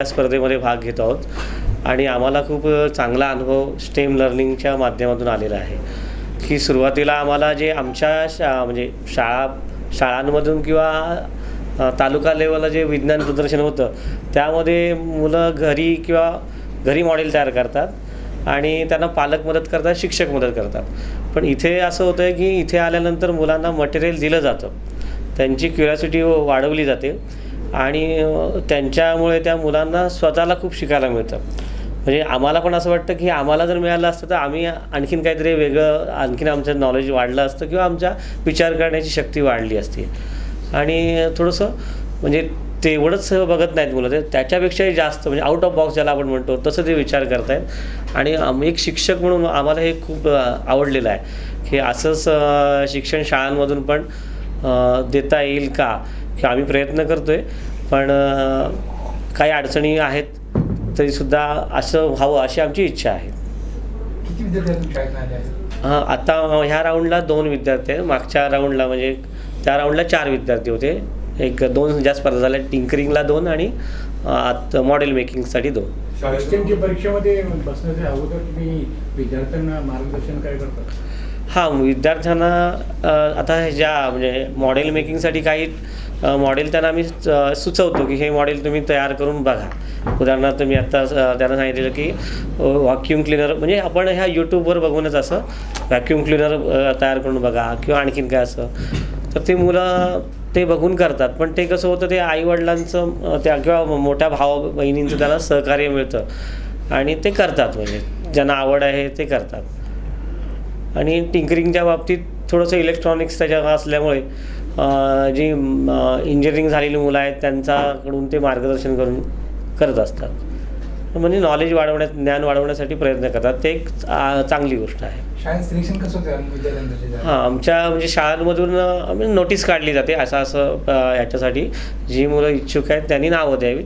या स्पर्धेमध्ये भाग घेत आहोत. आणि आम्हाला खूप चांगला अनुभव स्टेम लर्निंगच्या माध्यमातून आलेला आहे. की सुरुवातीला आम्हाला जे आमच्या शा म्हणजे शाळा शाळांमधून किंवा तालुका लेवलला जे विज्ञान प्रदर्शन होतं त्यामध्ये मुलं घरी किंवा घरी मॉडेल तयार करतात आणि त्यांना पालक मदत करतात शिक्षक मदत करतात. पण इथे असं होतं आहे की इथे आल्यानंतर मुलांना मटेरियल दिलं जातं. त्यांची क्युरियासिटी वाढवली जाते. आणि त्यांच्यामुळे त्या मुलांना स्वतःला खूप शिकायला मिळतं. म्हणजे आम्हाला पण असं वाटतं की आम्हाला जर मिळालं असतं तर आम्ही आणखीन काहीतरी वेगळं आणखीन आमचं नॉलेज वाढलं असतं किंवा आमच्या विचार करण्याची शक्ती वाढली असती. आणि थोडंसं म्हणजे तेवढंच बघत नाहीत मुलं. ते त्याच्यापेक्षाही जास्त म्हणजे आउट ऑफ बॉक्स ज्याला आपण म्हणतो तसं ते विचार करतायत. आणि आम्ही एक शिक्षक म्हणून आम्हाला हे खूप आवडलेलं आहे. की असंच शिक्षण शाळांमधून पण देता येईल का? की आम्ही प्रयत्न करतो आहे पण काही अडचणी आहेत तरीसुद्धा असं व्हावं अशी आमची इच्छा आहे. किती विद्यार्थी अजून शाळेत आले आहेत? हां आता ह्या राऊंडला दोन विद्यार्थी आहेत. मागच्या राऊंडला म्हणजे त्या राऊंडला चार विद्यार्थी होते. एक दोन ज्या स्पर्धा झाल्या टिंकरिंगला दोन आणि आत मॉडेल मेकिंगसाठी दोन. परीक्षेमध्ये बसण्याच्या अगोदर तुम्ही विद्यार्थ्यांना मार्गदर्शन काय करता? हां विद्यार्थ्यांना अ, आता हे ज्या म्हणजे मॉडेल मेकिंगसाठी काही मॉडेल त्यांना आम्ही सुचवतो की हे मॉडेल तुम्ही तयार करून बघा. उदाहरणार्थ मी आत्ता त्यांना सांगितलेलं की व्हॅक्यूम क्लिनर म्हणजे आपण ह्या यूट्यूबवर बघूनच असं व्हॅक्यूम क्लिनर तयार करून बघा किंवा आणखीन काय असं. तर ते मुलं ते बघून करतात. पण ते कसं होतं ते आईवडिलांचं त्या किंवा मोठ्या भावा बहिणींचं त्यांना सहकार्य मिळतं. आणि ते करतात म्हणजे ज्यांना आवड आहे ते करतात. आणि टिंकरिंगच्या बाबतीत थोडंसं इलेक्ट्रॉनिक्स त्याच्या असल्यामुळे जी इंजिनिअरिंग झालेली मुलं आहेत त्यांच्याकडून ते मार्गदर्शन करून करत असतात. म्हणजे नॉलेज वाढवण्यात ज्ञान वाढवण्यासाठी प्रयत्न करतात. ते एक चांगली गोष्ट आहे. शाळेत सिलेक्शन कसं होतं विद्यार्थ्यांचं जे झालं? हां आमच्या म्हणजे शाळांमधून अ, म्हणजे नोटीस काढली जाते असं असं याच्यासाठी. जी मुलं इच्छुक आहेत त्यांनी नावं द्यावीत.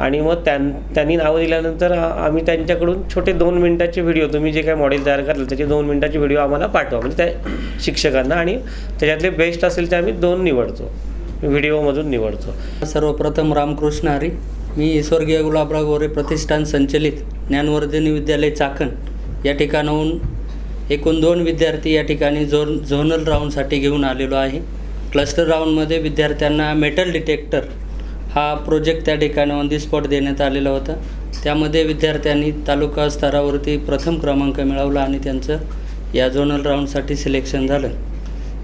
आणि मग त्यां त्यांनी नावं दिल्यानंतर आम्ही त्यांच्याकडून छोटे दोन मिनिटाचे व्हिडिओ तुम्ही जे काही मॉडेल तयार कराल त्याचे दोन मिनिटाचे व्हिडिओ आम्हाला पाठवा. म्हणजे त्या शिक्षकांना आणि त्याच्यातले बेस्ट असेल ते आम्ही दोन निवडतो. व्हिडिओमधून निवडतो. सर्वप्रथम रामकृष्ण हरी. मी स्वर्गीय गुलाबराव गोरे प्रतिष्ठान संचलित ज्ञानवर्धिनी विद्यालय चाकण या ठिकाणाहून एकूण दोन विद्यार्थी या ठिकाणी झोन झोनल राऊंडसाठी घेऊन आलेलो आहे. क्लस्टर राऊंडमध्ये विद्यार्थ्यांना मेटल डिटेक्टर हा प्रोजेक्ट त्या ठिकाणी ऑन दी स्पॉट देण्यात आलेला होता. त्यामध्ये विद्यार्थ्यांनी तालुका स्तरावरती प्रथम क्रमांक मिळवला आणि त्यांचं या झोनल राऊंडसाठी सिलेक्शन झालं.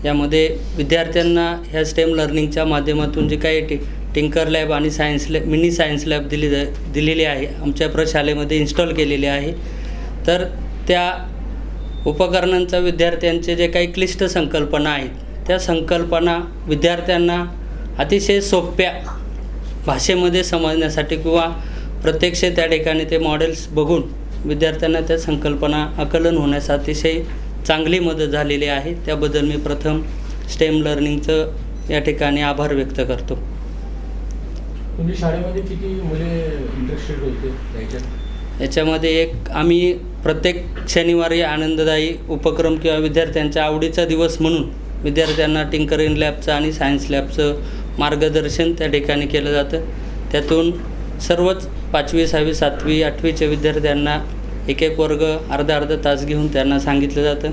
यामध्ये विद्यार्थ्यांना ह्या स्टेम लर्निंगच्या माध्यमातून जे काही टि टिंकर लॅब आणि science lab mini science lab दिली जा दिलेली आहे आमच्या प्रशालेमध्ये इन्स्टॉल केलेली आहे. तर त्या उपकरणांचा विद्यार्थ्यांचे जे काही क्लिष्ट संकल्पना आहेत त्या संकल्पना विद्यार्थ्यांना अतिशय सोप्या भाषेमध्ये समजण्यासाठी किंवा प्रत्यक्ष त्या ठिकाणी ते मॉडेल्स बघून विद्यार्थ्यांना त्या संकल्पना आकलन होण्यास अतिशय चांगली मदत झालेली आहे. त्याबद्दल मी प्रथम स्टेम लर्निंगचं या ठिकाणी आभार व्यक्त करतो. तुमच्या शाळेमध्ये किती मुले इंटरेस्टेड होते याच्यामध्ये एक आम्ही प्रत्येक शनिवारी आनंददायी उपक्रम किंवा विद्यार्थ्यांच्या आवडीचा दिवस म्हणून विद्यार्थ्यांना टिंकरिंग लॅबचं आणि सायन्स लॅबचं मार्गदर्शन त्या ठिकाणी केलं जातं. त्यातून सर्वच पाचवी सहावी सातवी आठवीच्या विद्यार्थ्यांना एक एक वर्ग अर्धा अर्धा तास घेऊन त्यांना सांगितलं जातं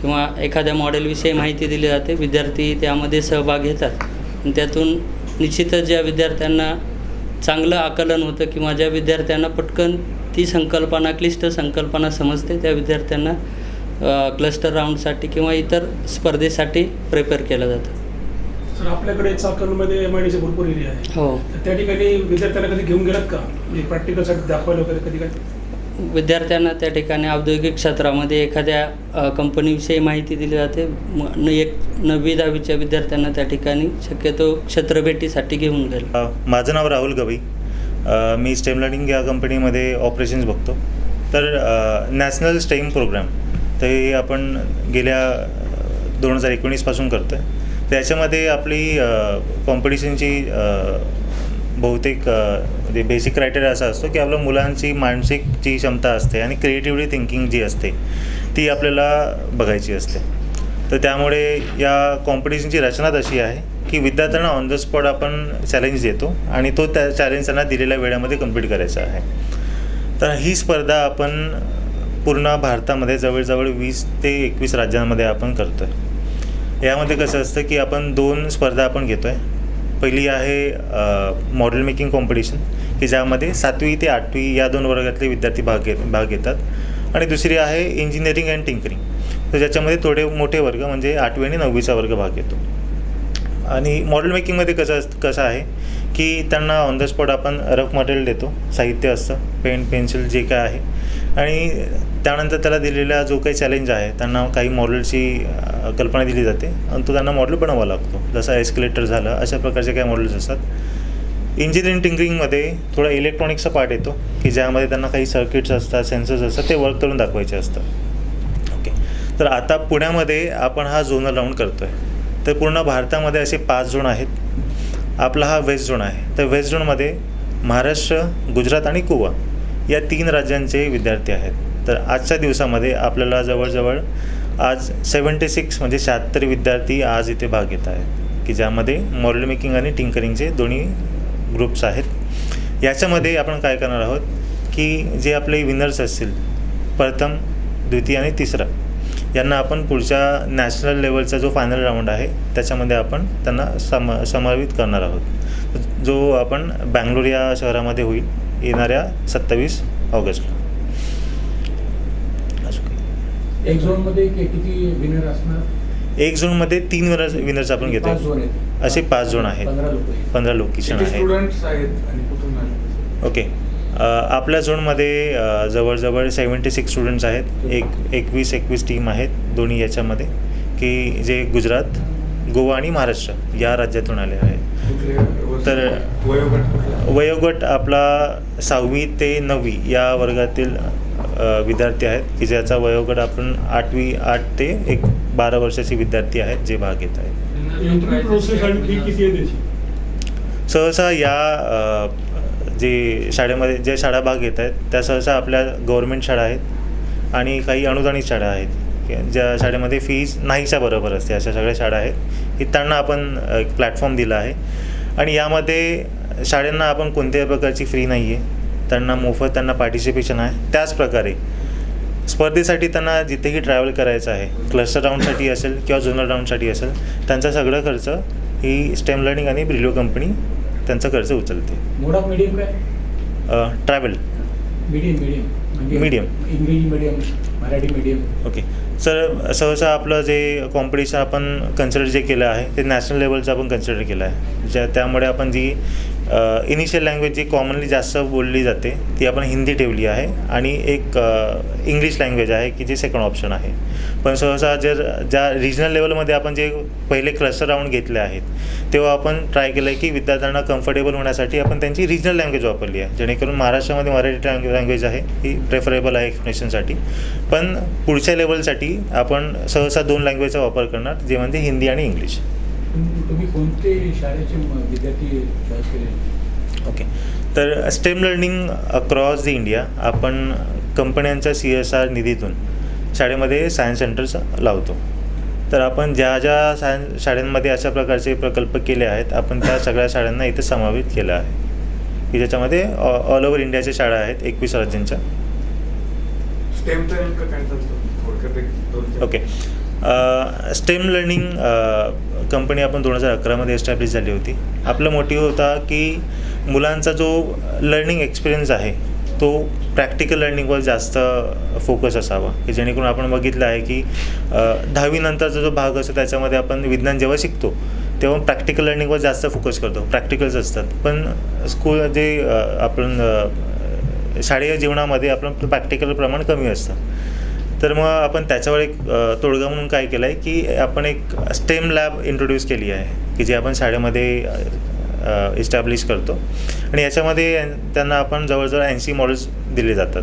किंवा एखाद्या मॉडेलविषयी माहिती दिली जाते. विद्यार्थी त्यामध्ये सहभाग घेतात. आणि त्यातून निश्चितच ज्या विद्यार्थ्यांना चांगलं आकलन होतं किंवा ज्या विद्यार्थ्यांना पटकन ती संकल्पना क्लिष्ट संकल्पना समजते त्या विद्यार्थ्यांना क्लस्टर राऊंडसाठी किंवा इतर स्पर्धेसाठी प्रिपेअर केलं जातं. सर आपल्याकडे चाकणमध्ये एम आय भरपूर एरिया आहे. हो. त्या ठिकाणी विद्यार्थ्यांना कधी घेऊन गेलात का? म्हणजे प्रॅक्टिकलसाठी दाखवायला वगैरे कधी काय? विद्यार्थ्यांना त्या ठिकाणी औद्योगिक क्षेत्रामध्ये एखाद्या कंपनीविषयी माहिती दिली जाते. न एक नववी दहावीच्या विद्यार्थ्यांना त्या ठिकाणी शक्यतो क्षेत्रभेटीसाठी घेऊन गेलं. माझं नाव राहुल गवई. मी स्टेम लर्निंग या कंपनीमध्ये ऑपरेशन्स बघतो. तर नॅशनल स्टेम प्रोग्राम ते आपण गेल्या दोन हजार एकोणीसपासून करतो आहे त्याच्यामध्ये आपली कॉम्पिटिशनची बहुतेक म्हणजे बेसिक क्रायटेरिया असा असतो की आपल्या मुलांची मानसिक जी क्षमता असते आणि क्रिएटिव्हिटी थिंकिंग जी असते ती आपल्याला बघायची असते. तर त्यामुळे या कॉम्पिटिशनची रचना तशी आहे. की विद्यार्थ्यांना ऑन द स्पॉट आपण चॅलेंज देतो आणि तो त्या चॅलेंज त्यांना दिलेल्या वेळामध्ये कंप्लीट करायचा आहे. तर ही स्पर्धा आपण पूर्ण भारतामध्ये जवळजवळ वीस ते एकवीस राज्यांमध्ये आपण करतो आहे यामध्ये कसं असतं की आपण दोन स्पर्धा आपण घेतो आहे पहिली आहे मॉडेल मेकिंग कॉम्पिटिशन की ज्यामध्ये सातवी ते आठवी या दोन वर्गातले विद्यार्थी भाग घेत भाग घेतात. आणि दुसरी आहे इंजिनिअरिंग अँड टिंकरिंग तर ज्याच्यामध्ये थोडे मोठे वर्ग म्हणजे आठवी आणि नववीचा वर्ग भाग घेतो. आणि मॉडेल मेकिंगमध्ये कसं कसं आहे की त्यांना ऑन द स्पॉट आपण रफ मटेरियल देतो साहित्य असतं पेन पेन्सिल जे काय आहे. आणि त्यानंतर त्याला दिलेला जो काही चॅलेंज आहे त्यांना काही मॉडेलची कल्पना दिली जाते आणि तो त्यांना मॉडेल बनवावा लागतो. जसं एस्केलेटर झालं अशा प्रकारचे काही मॉडेल्स असतात. इंजिनिअरिंग टिंकरिंगमध्ये थोडा इलेक्ट्रॉनिक्सचा पार्ट येतो की ज्यामध्ये त्यांना काही सर्किट्स असतात सेन्सर्स असतात ते वर्क करून दाखवायचे असतात. ओके तर आता पुण्यामध्ये आपण हा झोनल राऊंड करतो आहे तर पूर्ण भारतामध्ये असे पाच झोन आहेत. आपला हा वेस्ट झोन आहे. तर वेस्ट झोनमध्ये महाराष्ट्र गुजरात आणि गोवा या तीन राज्यांचे विद्यार्थी आहेत. तर आजच्या दिवसामध्ये आपल्याला जवळजवळ आज सेवन्टी सिक्स म्हणजे शहात्तर विद्यार्थी आज इथे भाग घेत आहेत. की ज्यामध्ये मॉडेल मेकिंग आणि टिंकरिंगचे दोन्ही ग्रुप्स आहेत. याच्यामध्ये आपण काय करणार आहोत? की जे आपले विनर्स असतील प्रथम द्वितीय आणि तिसरा यांना आपण पुढच्या नॅशनल लेवलचा जो फायनल राऊंड आहे त्याच्यामध्ये आपण त्यांना सम समावित करणार आहोत. जो आपण बँगलोर या शहरामध्ये होईल येणाऱ्या सत्तावीस ऑगस्टला. एक झोनमध्ये कि- किती विनर असणार? एक झोनमध्ये तीन विनर्स विनर्स आपण घेतो असे पाच झोन आहेत. पंधरा लोकेशन आहेत. स्टुडंट्स आहेत आणि कुठून आले? ओके आपल्या झोनमध्ये जवळजवळ सेवन्टी सिक्स स्टुडंट्स आहेत. एक एकवीस एकवीस टीम आहेत दोन्ही याच्यामध्ये की जे गुजरात गोवा आणि महाराष्ट्र या राज्यातून आले आहेत? तर वयोगट आपला सहावी ते नववी या वर्गातील विद्यार्थी आहेत की ज्याचा वयोगट आपण आठवी आठ ते एक बारा वर्षाचे विद्यार्थी आहेत जे भाग घेत आहेत. सहसा या जी शाळेमध्ये जे शाळा भाग घेत आहेत त्या सहसा आपल्या गव्हर्मेंट शाळा आहेत आणि काही अनुदानित शाळा आहेत. ज्या शाळेमध्ये फीज नाहीच्या बरोबर असते अशा सगळ्या शाळा आहेत. की त्यांना आपण एक प्लॅटफॉर्म दिला आहे. आणि यामध्ये शाळांना आपण कोणत्याही प्रकारची फ्री नाही आहे त्यांना मोफत त्यांना पार्टिसिपेशन आहे. त्याच प्रकारे स्पर्धेसाठी त्यांना जिथेही ट्रॅव्हल करायचं आहे क्लस्टर राऊंडसाठी असेल किंवा झोनल राऊंडसाठी असेल त्यांचा सगळं खर्च ही स्टेम लर्निंग आणि ब्रिलिओ कंपनी त्यांचा खर्च उचलते. मोड ऑफ मीडियम काय? ट्रॅव्हल. Medium medium. म्हणजे Medium. इंग्रजी medium Marathi medium. Okay. Sir सहसा आपलं जे कॉम्पिटिशन आपण कन्सिडर जे केलं आहे ते नॅशनल लेवलचं आपण कन्सिडर केलं आहे. ज्या त्यामुळे आपण जी इनिशियल लँग्वेज जी कॉमनली जास्त बोलली जाते ती आपण हिंदी ठेवली आहे. आणि एक इंग्लिश लँग्वेज आहे की जे सेकंड ऑप्शन आहे. पण सहसा जर ज्या रिजनल लेवलमध्ये आपण जे पहिले क्लस्टर राऊंड घेतले आहेत तेव्हा आपण ट्राय केलं आहे की विद्यार्थ्यांना कम्फर्टेबल होण्यासाठी आपण त्यांची रिजनल लँग्वेज वापरली आहे. जेणेकरून महाराष्ट्रामध्ये मराठी लँग्वेज आहे ही प्रेफरेबल आहे एक्सप्लेनेशनसाठी पण पुढच्या लेवलसाठी आपण सहसा दोन लँग्वेजचा वापर करणार जे म्हणजे हिंदी आणि इंग्लिश. तुम- तुम्ही कोणते शाळेचे म- विद्यार्थी चॉईस केले? ओके तर STEM learning across the India आपण कंपन्यांच्या सी एस आर निधीतून शाळेमध्ये सायन्स सेंटर्स लावतो. तर आपण ज्या ज्या सायन्स शाळांमध्ये अशा प्रकारचे प्रकल्प केले आहेत आपण त्या सगळ्या शाळांना इथे समावित केलं आहे. की ज्याच्यामध्ये ऑल ओव्हर इंडियाच्या शाळा आहेत एकवीस राज्यांच्या. ओके स्टेम लर्निंग कंपनी आपण दोन हजार अकरामध्ये एस्टॅब्लिश झाली होती. आपला मोटिव्ह होता की मुलांचा जो लर्निंग एक्सपिरियन्स आहे तो प्रॅक्टिकल लर्निंगवर जास्त फोकस असावा. की जेणेकरून आपण बघितलं आहे की दहावीनंतरचा जो भाग असतो त्याच्यामध्ये आपण विज्ञान जेव्हा शिकतो तेव्हा प्रॅक्टिकल लर्निंगवर जास्त फोकस करतो. प्रॅक्टिकल्स असतात. पण स्कूल जे आपण शालेय जीवनामध्ये आपलं प्रॅक्टिकल प्रमाण कमी असतं. तर मग आपण त्याच्यावर एक तोडगा म्हणून काय केलं आहे की आपण एक स्टेम लॅब इंट्रोड्यूस केली आहे. की जी आपण शाळेमध्ये इस्टॅब्लिश करतो. आणि याच्यामध्ये त्यांना आपण जवळजवळ ऐंशी मॉडेल्स दिले जातात.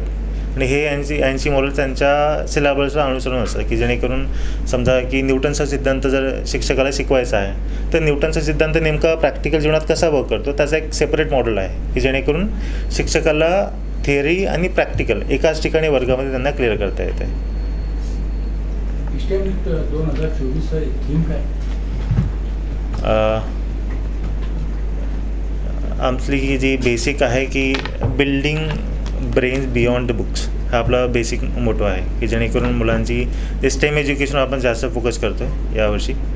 आणि हे ऐंशी ऐंशी मॉडेल्स त्यांच्या सिलेबसला अनुसरून असतं की जेणेकरून समजा की न्यूटनचा सिद्धांत जर शिक्षकाला शिकवायचा आहे तर न्यूटनचा सिद्धांत नेमका प्रॅक्टिकल जीवनात कसा वर्क करतो त्याचा एक सेपरेट मॉडेल आहे की जेणेकरून शिक्षकाला थिअरी आणि प्रॅक्टिकल एकाच ठिकाणी वर्गामध्ये त्यांना क्लिअर करता येते दोन हजार चोवीस आपली जी बेसिक आहे की building brains beyond the books हा आपला बेसिक मोटो आहे की जेणेकरून मुलांची ते स्टेम एज्युकेशन आपण जास्त फोकस करतो आहे यावर्षी.